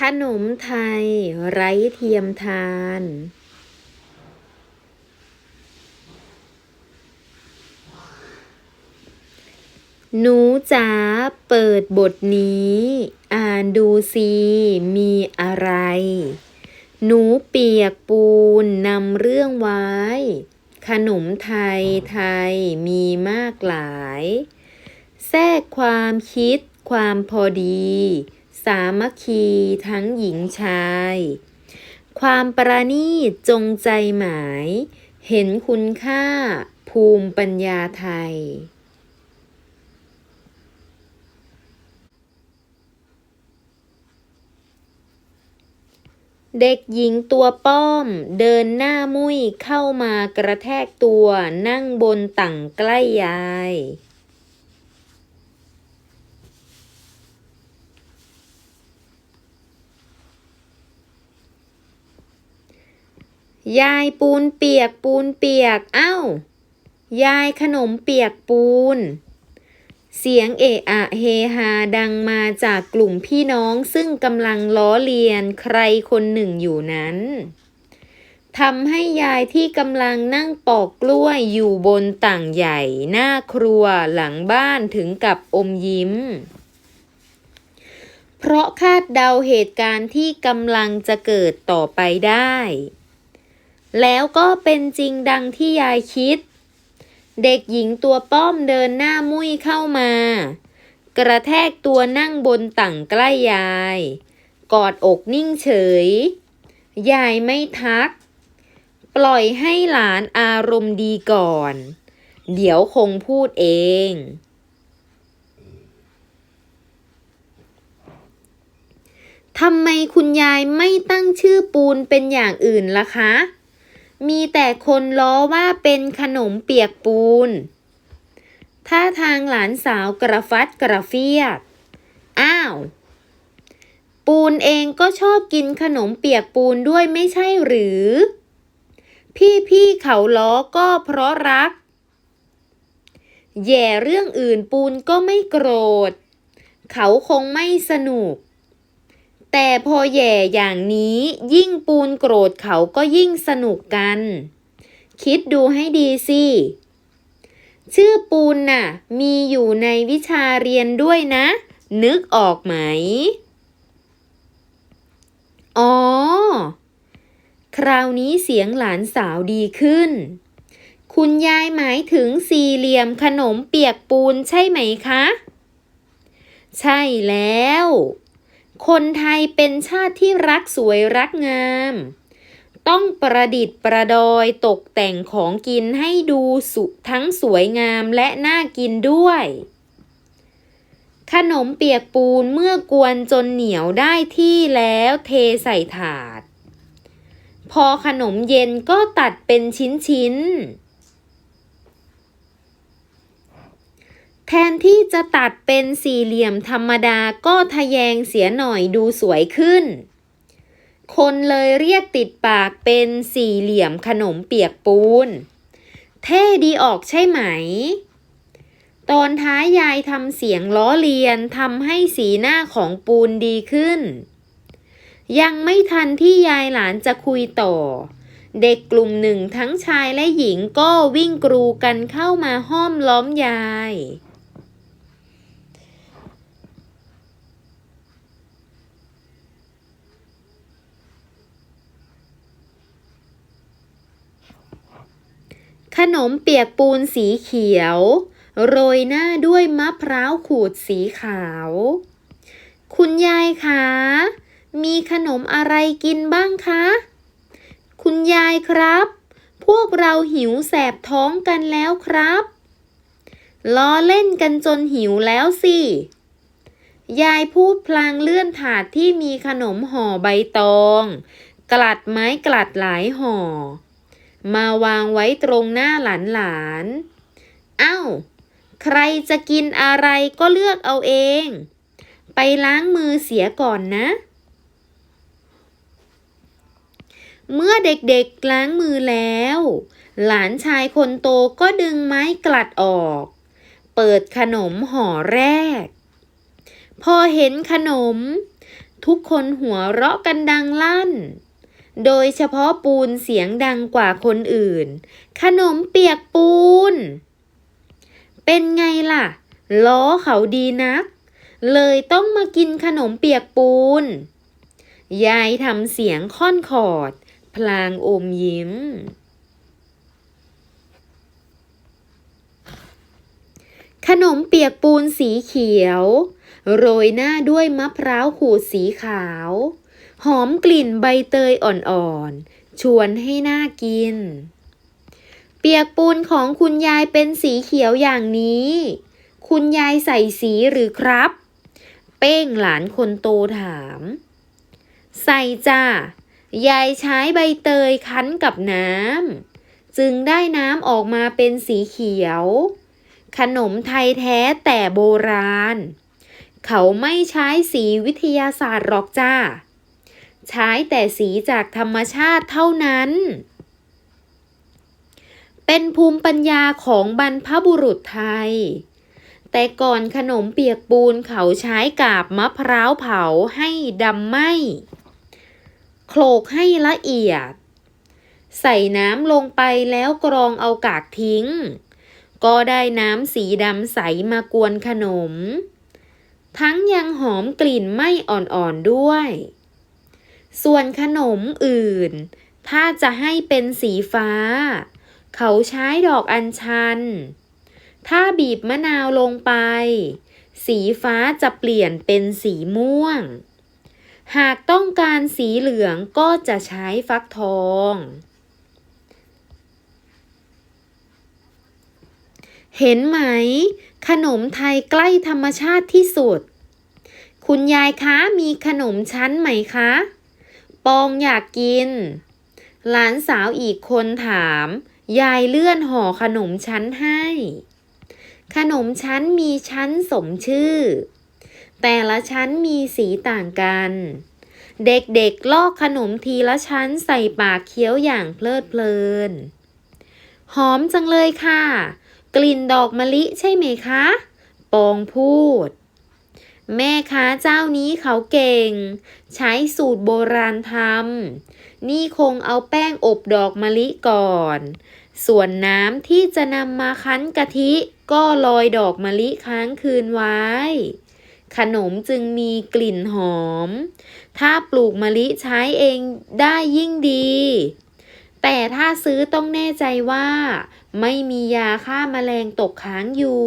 ขนมไทยไร้เทียมทาน หนูจ๋าเปิดบทนี้ อ่านดูสิมีอะไร หนูเปียกปูนนำเรื่องไว้ ขนมไทยไทยมีมากหลาย แทรกความคิดความพอดี สามัคคีทั้งหญิงชาย ความประณีตจงใจหมาย เห็นคุณค่าภูมิปัญญาไทย เด็กหญิงตัวป้อมเดินหน้ามุ้ยเข้ามากระแทกตัวนั่งบนตั่งใกล้ยาย ยายปูนเปียกปูนเปียกเอ้า ยายขนมเปียกปูน เสียงเอะอะเฮฮาดังมาจากกลุ่มพี่น้องซึ่งกำลังล้อเลียนใครคนหนึ่งอยู่นั้นทำให้ยายที่กำลังนั่งปอกกล้วยอยู่บนต่างใหญ่ หน้าครัวหลังบ้านถึงกับอมยิ้ม เพราะคาดเดาเหตุการณ์ที่กำลังจะเกิดต่อไปได้ แล้วก็เป็นจริงดังที่ยายคิด เด็กหญิงตัวป้อมเดินหน้ามุ้ยเข้ามา กระแทกตัวนั่งบนตั่งใกล้ยาย กอดอกนิ่งเฉย ยายไม่ทัก ปล่อยให้หลานอารมณ์ดีก่อน เดี๋ยวคงพูดเองทำไมคุณยายไม่ตั้งชื่อปูนเป็นอย่างอื่นล่ะคะ มีแต่คนล้อว่าเป็นขนมเปียกปูน ท่าทางหลานสาวกระฟัดกระเฟียด อ้าว ปูนเองก็ชอบกินขนมเปียกปูนด้วยไม่ใช่หรือ พี่ๆเขาล้อก็เพราะรัก แย่เรื่องอื่นปูนก็ไม่โกรธ เขาคงไม่สนุก แต่พอแย่อย่างนี้ยิ่งปูนโกรธเขาก็ยิ่งสนุกกัน คิดดูให้ดีสิ ชื่อปูนน่ะ มีอยู่ในวิชาเรียนด้วยนะ นึกออกไหม อ๋อ คราวนี้เสียงหลานสาวดีขึ้น คุณยายหมายถึงสี่เหลี่ยมขนมเปียกปูนใช่ไหมคะ ใช่แล้ว คนไทยเป็นชาติที่รักสวยรักงาม ต้องประดิษฐ์ประดอยตกแต่งของกินให้ดูสุทั้งสวยงามและน่ากินด้วย ขนมเปียกปูนเมื่อกวนจนเหนียวได้ที่แล้วเทใส่ถาด พอขนมเย็นก็ตัดเป็นชิ้นๆ แทนที่จะตัดเป็นสี่เหลี่ยมธรรมดาก็ทะแยงเสียหน่อยดูสวยขึ้น คนเลยเรียกติดปากเป็นสี่เหลี่ยมขนมเปียกปูน เท่ดีออกใช่ไหม ตอนท้ายยายทำเสียงล้อเลียนทำให้สีหน้าของปูนดีขึ้น ยังไม่ทันที่ยายหลานจะคุยต่อเด็กกลุ่มหนึ่งทั้งชายและหญิงก็วิ่งกรูกันเข้ามาห้อมล้อมยาย ขนมเปียกปูนสีเขียว โรยหน้าด้วยมะพร้าวขูดสีขาว คุณยายคะ มีขนมอะไรกินบ้างคะ คุณยายครับ พวกเราหิวแสบท้องกันแล้วครับ ล้อเล่นกันจนหิวแล้วสิ ยายพูดพลางเลื่อนถาดที่มีขนมห่อใบตอง กลัดไม้กลัดหลายห่อ มาวางไว้ตรงหน้าหลานหลานๆเอ้าว ใครจะกินอะไรก็เลือกเอาเอง ไปล้างมือเสียก่อนนะ เมื่อเด็กๆล้างมือแล้ว หลานชายคนโตก็ดึงไม้กลัดออก เปิดขนมห่อแรก พอเห็นขนม ทุกคนหัวเราะกันดังลั่น โดยเฉพาะปูนเสียงดังกว่าคนอื่น ขนมเปียกปูน เป็นไงล่ะ ล้อเขาดีนัก เลยต้องมากินขนมเปียกปูน ยายทำเสียงค่อนขอด พลางอมยิ้ม ขนมเปียกปูนสีเขียว โรยหน้าด้วยมะพร้าวขูดสีขาว หอมกลิ่นใบเตยอ่อนๆ ชวนให้น่ากิน เปียกปูนของคุณยายเป็นสีเขียวอย่างนี้ คุณยายใส่สีหรือครับ เป้งหลานคนโตถาม ใส่จ้ายายใช้ใบเตยคั้นกับน้ำจึงได้น้ำออกมาเป็นสีเขียว ขนมไทยแท้แต่โบราณ เขาไม่ใช้สีวิทยาศาสตร์หรอกจ้า ใช้แต่สีจากธรรมชาติเท่านั้น เป็นภูมิปัญญาของบรรพบุรุษไทย แต่ก่อนขนมเปียกปูนเขาใช้กาบมะพร้าวเผาให้ดำไหมโขลกให้ละเอียด ใส่น้ำลงไปแล้วกรองเอากากทิ้ง ก็ได้น้ำสีดำใสมากวนขนม ทั้งยังหอมกลิ่นไม่อ่อนๆด้วย ส่วนขนมอื่น ถ้าจะให้เป็นสีฟ้า เขาใช้ดอกอัญชัน ถ้าบีบมะนาวลงไป สีฟ้าจะเปลี่ยนเป็นสีม่วง หากต้องการสีเหลืองก็จะใช้ฟักทอง เห็นไหม ขนมไทยใกล้ธรรมชาติที่สุดคุณยายคะ มีขนมชั้นไหมคะ ปองอยากกิน หลานสาวอีกคนถาม ยายเลื่อนห่อขนมชั้นให้ ขนมชั้นมีชั้นสมชื่อ แต่ละชั้นมีสีต่างกัน เด็กๆลอกขนมทีละชั้นใส่ปากเคี้ยวอย่างเพลิดเพลิน หอมจังเลยค่ะ กลิ่นดอกมะลิใช่ไหมคะ ปองพูด แม่ค้าเจ้านี้เขาเก่ง ใช้สูตรโบราณทำนี่คงเอาแป้งอบดอกมะลิก่อน ส่วนน้ำที่จะนำมาคั้นกะทิก็ลอยดอกมะลิค้างคืนไว้ ขนมจึงมีกลิ่นหอม ถ้าปลูกมะลิใช้เองได้ยิ่งดี แต่ถ้าซื้อต้องแน่ใจว่า ไม่มียาฆ่าแมลงตกค้างอยู่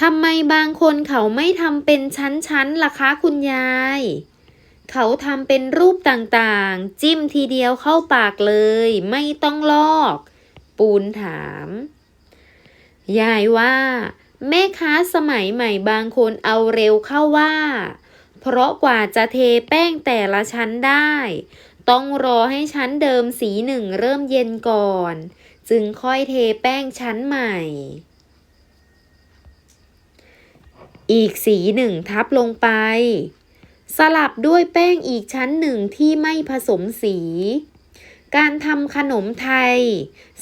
ทำไมบางคนเขาไม่ทำเป็นชั้นๆล่ะคะคุณยาย เขาทำเป็นรูปต่างๆ จิ้มทีเดียวเข้าปากเลย ไม่ต้องลอก ปูนถาม ยายว่า แม่ค้าสมัยใหม่บางคนเอาเร็วเข้าว่า เพราะกว่าจะเทแป้งแต่ละชั้นได้ ต้องรอให้ชั้นเดิมสีหนึ่งเริ่มเย็นก่อน จึงค่อยเทแป้งชั้นใหม่ อีกสีหนึ่งทับลงไป สลับด้วยแป้งอีกชั้นหนึ่งที่ไม่ผสมสี การทำขนมไทย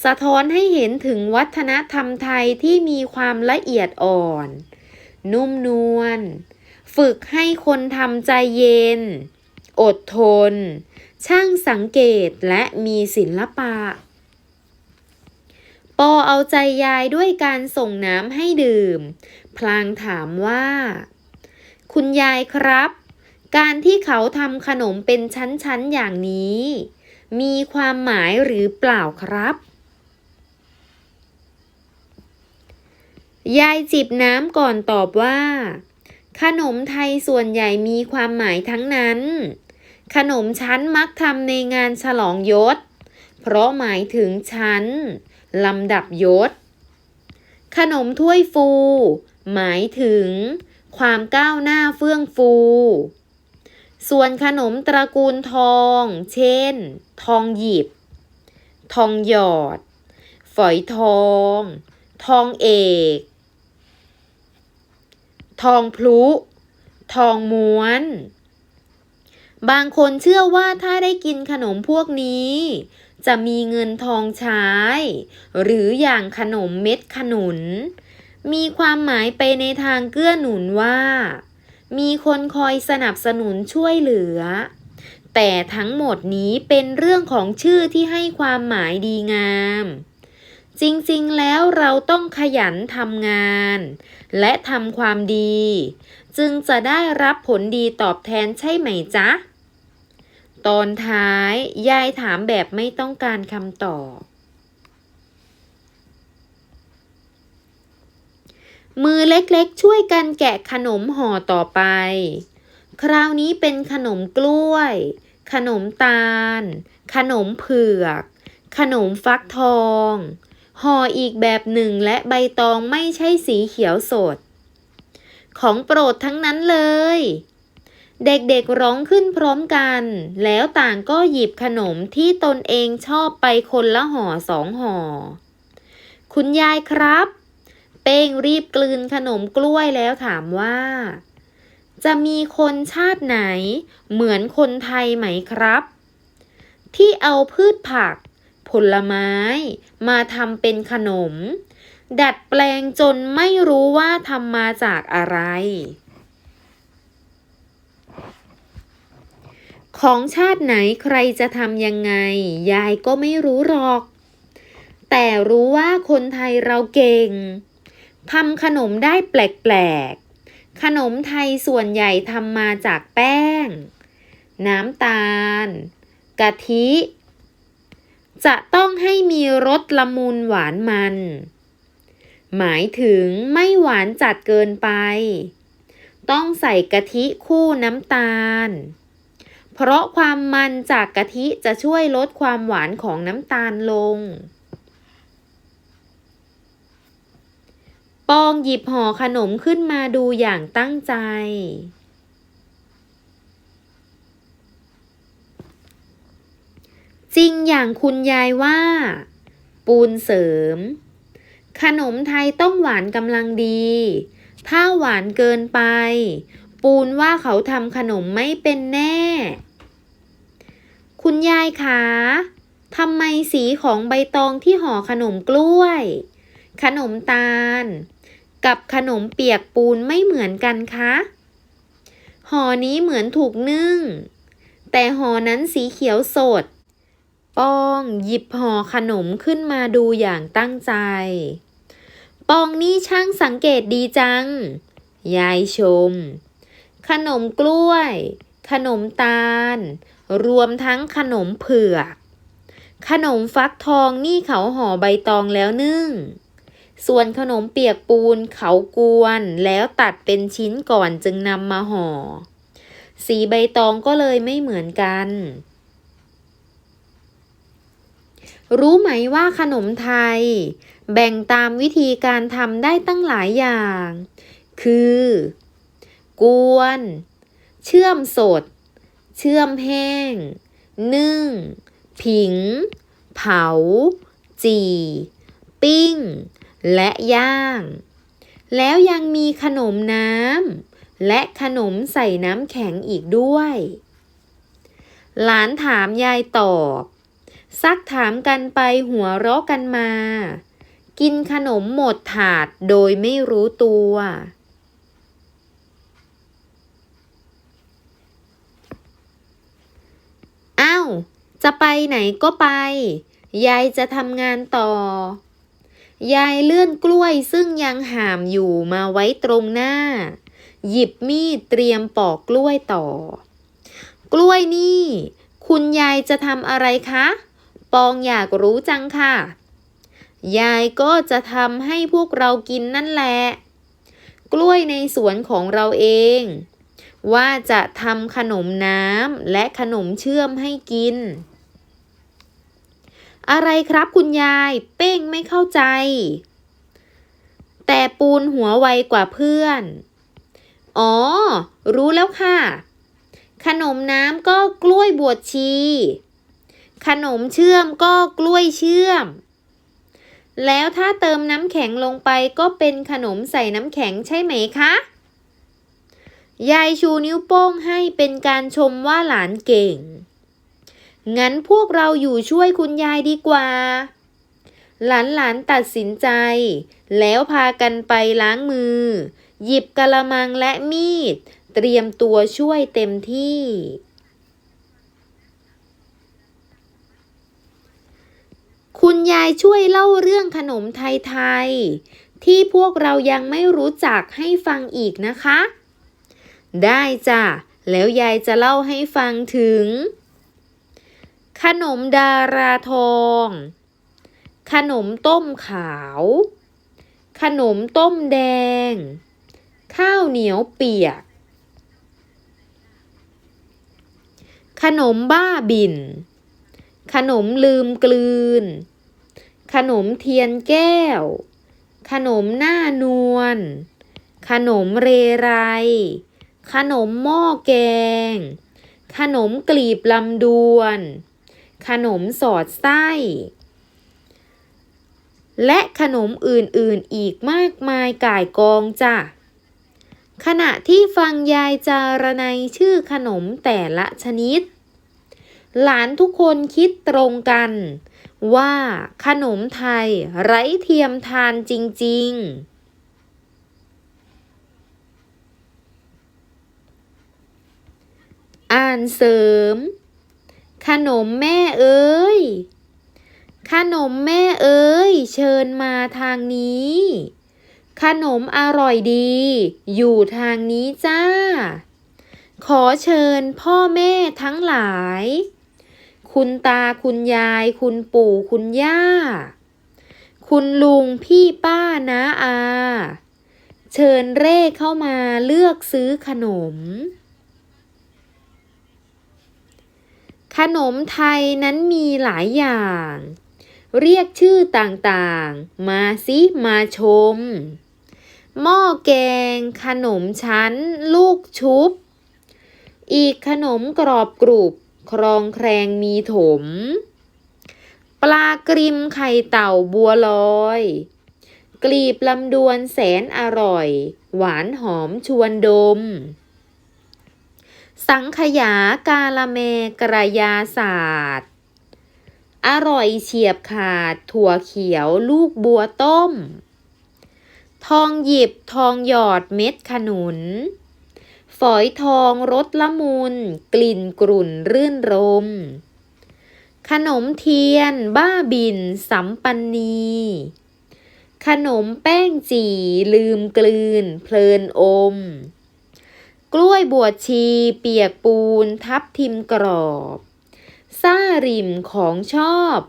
สะท้อนให้เห็นถึงวัฒนธรรมไทยที่มีความละเอียดอ่อน นุ่มนวล ฝึกให้คนทำใจเย็น อดทน ช่างสังเกตและมีศิลปะ ปอเอาใจยายด้วยการส่งน้ำให้ดื่ม พลางถามว่า คุณยายครับ การที่เขาทำขนมเป็นชั้นๆอย่างนี้ มีความหมายหรือเปล่าครับ ยายจิบน้ำก่อนตอบว่า ขนมไทยส่วนใหญ่มีความหมายทั้งนั้น ขนมชั้นมักทำในงานฉลองยศ เพราะหมายถึงชั้น ลำดับยศ ขนมถ้วยฟู หมายถึง ความก้าวหน้าเฟื่องฟู ส่วนขนมตระกูลทอง เช่น ทองหยิบ ทองหยอด ฝอยทอง ทองเอก ทองพลุ ทองม้วน บางคนเชื่อว่าถ้าได้กินขนมพวกนี้ จะมีเงินทองใช้ หรืออย่างขนมเม็ดขนุน มีความหมายไปในทางเกื้อหนุนว่า มีคนคอยสนับสนุนช่วยเหลือ แต่ทั้งหมดนี้เป็นเรื่องของชื่อที่ให้ความหมายดีงาม จริงๆแล้วเราต้องขยันทำงาน และทำความดี จึงจะได้รับผลดีตอบแทนใช่ไหมจ๊ะ ตอนท้าย ยายถามแบบไม่ต้องการคำตอบ มือเล็กๆ ช่วยกันแกะขนมห่อต่อไป คราวนี้เป็นขนมกล้วย ขนมตาล ขนมเผือก ขนมฟักทอง ห่ออีกแบบหนึ่งและใบตองไม่ใช่สีเขียวสด ของโปรดทั้งนั้นเลย เด็กๆร้องขึ้นพร้อมกัน แล้วต่างก็หยิบขนมที่ตนเองชอบไปคนละห่อสองห่อ คุณยายครับ เป้งรีบกลืนขนมกล้วยแล้วถามว่า จะมีคนชาติไหน เหมือนคนไทยไหมครับ ที่เอาพืชผัก ผลไม้ มาทำเป็นขนม ดัดแปลงจนไม่รู้ว่าทำมาจากอะไร ของชาติไหนใครจะทำยังไง ยายก็ไม่รู้หรอก แต่รู้ว่าคนไทยเราเก่งทำขนมได้แปลกๆ ขนมไทยส่วนใหญ่ทำมาจากแป้ง น้ำตาล กะทิ จะต้องให้มีรสละมุนหวานมัน หมายถึงไม่หวานจัดเกินไป ต้องใส่กะทิคู่น้ำตาล เพราะความมันจากกะทิจะช่วยลดความหวานของน้ำตาลลง ปองหยิบห่อขนมขึ้นมาดูอย่างตั้งใจ จริงอย่างคุณยายว่า ปูนเสริม ขนมไทยต้องหวานกำลังดี ถ้าหวานเกินไป ปูนว่าเขาทำขนมไม่เป็นแน่ คุณยายคะทำไมสีของใบตองที่ห่อขนมกล้วย ขนมตาล กับขนมเปียกปูนไม่เหมือนกันคะห่อนี้เหมือนถูกนึ่ง แต่ห่อนั้นสีเขียวสด ป้องหยิบห่อขนมขึ้นมาดูอย่างตั้งใจปองนี่ช่างสังเกตดีจัง ยายชม ขนมกล้วย ขนมตาล รวมทั้งขนมเผือก ขนมฟักทองนี่เขาห่อใบตองแล้วนึ่ง ส่วนขนมเปียกปูนเขากวนแล้วตัดเป็นชิ้นก่อนจึงนำมาห่อ สีใบตองก็เลยไม่เหมือนกัน รู้ไหมว่าขนมไทย แบ่งตามวิธีการทำได้ตั้งหลายอย่าง คือ กวน เชื่อมสด เชื่อมแห้ง นึ่ง ผิง เผา จี่ ปิ้ง และย่าง แล้วยังมีขนมน้ำ และขนมใส่น้ำแข็งอีกด้วย หลานถามยายตอบ ซักถามกันไปหัวเราะกันมา กินขนมหมดถาดโดยไม่รู้ตัว อ้าว จะไปไหนก็ไป ยายจะทำงานต่อ ยายเลื่อนกล้วยซึ่งยังหามอยู่มาไว้ตรงหน้า หยิบมีดเตรียมปอกกล้วยต่อ กล้วยนี่ คุณยายจะทำอะไรคะ ปองอยากรู้จังค่ะ ยายก็จะทำให้พวกเรากินนั่นแหละ กล้วยในสวนของเราเอง ว่าจะทำขนมน้ำและขนมเชื่อมให้กิน อะไรครับคุณยาย เป้งไม่เข้าใจ แต่ปูนหัวไวกว่าเพื่อน อ๋อ รู้แล้วค่ะ ขนมน้ำก็กล้วยบวชชี ขนมเชื่อมก็กล้วยเชื่อม แล้วถ้าเติมน้ำแข็งลงไปก็เป็นขนมใส่น้ำแข็งใช่ไหมคะ ยายชูนิ้วโป้งให้เป็นการชมว่าหลานเก่ง งั้นพวกเราอยู่ช่วยคุณยายดีกว่า หลานหลานๆตัดสินใจ แล้วพากันไปล้างมือ หยิบกะละมังและมีด เตรียมตัวช่วยเต็มที่ คุณยายช่วยเล่าเรื่องขนมไทย ๆ ที่พวกเรายังไม่รู้จักให้ฟังอีกนะคะ ได้จ้ะ แล้วยายจะเล่าให้ฟังถึง ขนมดาราทอง ขนมต้มขาว ขนมต้มแดง ข้าวเหนียวเปียก ขนมบ้าบิน ขนมลืมกลืน ขนมเทียนแก้ว ขนมหน้านวลขนมเรไร ขนมหม้อแกง ขนมกลีบลำดวน ขนมสอดไส้ และขนมอื่นๆอีกมากมายก่ายกองจ้ะขณะที่ฟังยายจารนัยชื่อขนมแต่ละชนิด หลานทุกคนคิดตรงกัน ว่าขนมไทยไร้เทียมทานจริง ๆ อ่านเสริม ขนมแม่เอ้ย ขนมแม่เอ้ย เชิญมาทางนี้ ขนมอร่อยดี อยู่ทางนี้จ้า ขอเชิญพ่อแม่ทั้งหลาย คุณตาคุณยาย คุณปู่คุณย่า คุณลุงพี่ป้านะอา เชิญเร่เข้ามาเลือกซื้อขนม ขนมไทยนั้นมีหลายอย่าง เรียกชื่อต่างๆ มาสิมาชม หม้อแกง ขนมชั้น ลูกชุบ อีกขนมกรอบกรุบ ครองแครงมีถม ปลากริมไข่เต่าบัวลอย กลีบลำดวนแสนอร่อย หวานหอมชวนดม สังขยากาละเมกระยาศาสตร์ อร่อยเฉียบขาด ถั่วเขียวลูกบัวต้ม ทองหยิบทองหยอดเม็ดขนุน ฝอยทองรสละมุน กลิ่นกรุ่นรื่นรม ขนมเทียน บ้าบิน สัมปันนีขนมแป้งจีลืมกลืน เพลินอม กล้วยบวชชีเปียกปูนทับทิมกรอบซ่าริมของชอบ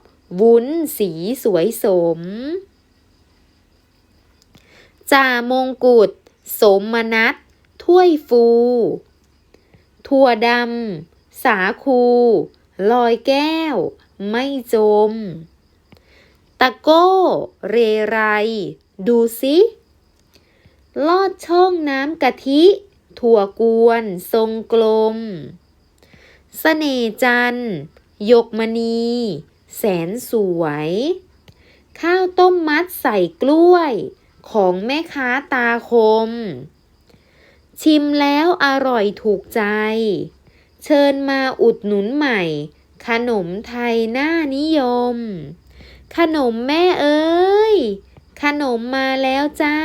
วุ้นสีสวยสม จ่ามงกุฎสมนัตถ้วยฟู ถั่วดำ สาคู ลอยแก้ว ไม่จม ตะโก้ เรไร ดูสิ ลอดช่องน้ำกะทิ ถั่วกวน ทรงกลมเสน่จันยกมณี แสนสวย ข้าวต้มมัดใส่กล้วย ของแม่ค้าตาคม ชิมแล้วอร่อยถูกใจ เชิญมาอุดหนุนใหม่ ขนมไทยน่านิยม ขนมแม่เอ้ย ขนมมาแล้วจ้า